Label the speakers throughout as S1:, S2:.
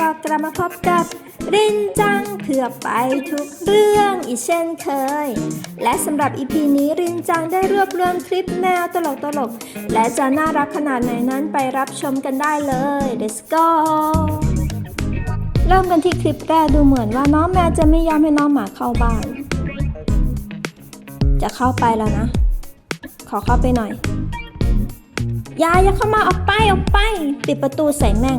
S1: ก็กลับมาพบกับรินจังเพื่อไปทุกเรื่องอีกเช่นเคย และสำหรับ EP นี้รินจังได้รวบรวมคลิปแนวตลกๆและจะน่ารักขนาดไหนนั้นไปรับชมกันได้เลย Let's go เริ่มกันที่คลิปแรกดูเหมือนว่าน้องแมวจะไม่ยอมให้น้องหมาเข้าบ้าน จะเข้าไปแล้วนะ ขอเข้าไปหน่อยยายอย่าเข้ามาออกไปออกไป ปิดประตูใส่แม่ง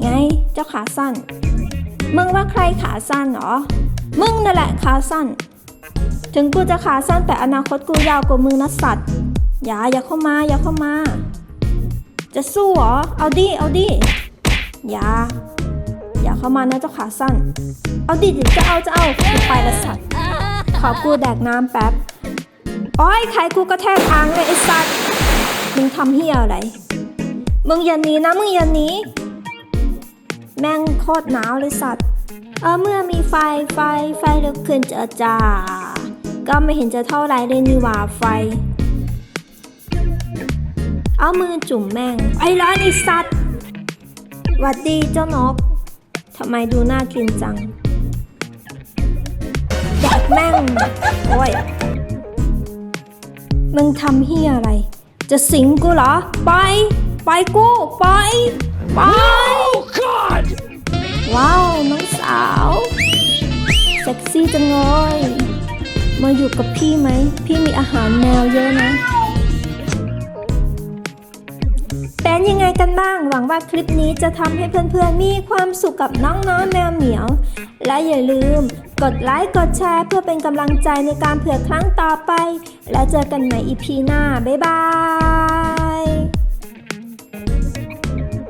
S1: ไงเจ้าขาสั้น มึงว่าใครขาสั้นเหรอ มึงนั่นแหละขาสั้น ถึงกูจะขาสั้นแต่อนาคตกูยาวกว่ามึงนะสัตว์ อย่าอย่าเข้ามาอย่าเข้ามา จะสู้เหรอ เอาดิเอาดิ อย่า อย่าเข้ามานะเจ้าขาสั้น เอาดิเดี๋ยวจะเอาจะเอาไปละสัตว์ ขอกูแดกน้ำแป๊บ อ้ยใครกูกระแทกอ่างเลยไอ้สัตว์ มึงทำเฮียอะไร มึงอย่าหนีนะมึงอย่าหนีแม่งโคตรหนาวเลยสัตว์ เออเมื่อมีไฟไฟไฟลุกขึ้นเจอจ้าก็ไม่เห็นจะเท่าไรเลยนี่หว่าไฟ เอามือจุ่มแม่ง ไอ้ร้อนไอ้สัตว์หวัดดีเจ้านกทำไมดูน่ากินจังแดกแม่ง โอ้ย มึงทำเฮียอะไร จะสิงกูเหรอ ไป ไปกูไปไป
S2: God!
S1: ว้าว น้องสาว เซ็กซี่จังเลย มาอยู่กับพี่ไหม พี่มีอาหารแมวเยอะนะ เป็นยังไงกันบ้าง หวังว่าคลิปนี้จะทำให้เพื่อนๆ มีความสุขกับน้องน้องๆแมวเหมียว และอย่าลืม กดไลค์กดแชร์เพื่อเป็นกำลังใจในการเผื่อครั้งต่อไป แล้วเจอกันใหม่อีพีหน้า บ๊ายบาย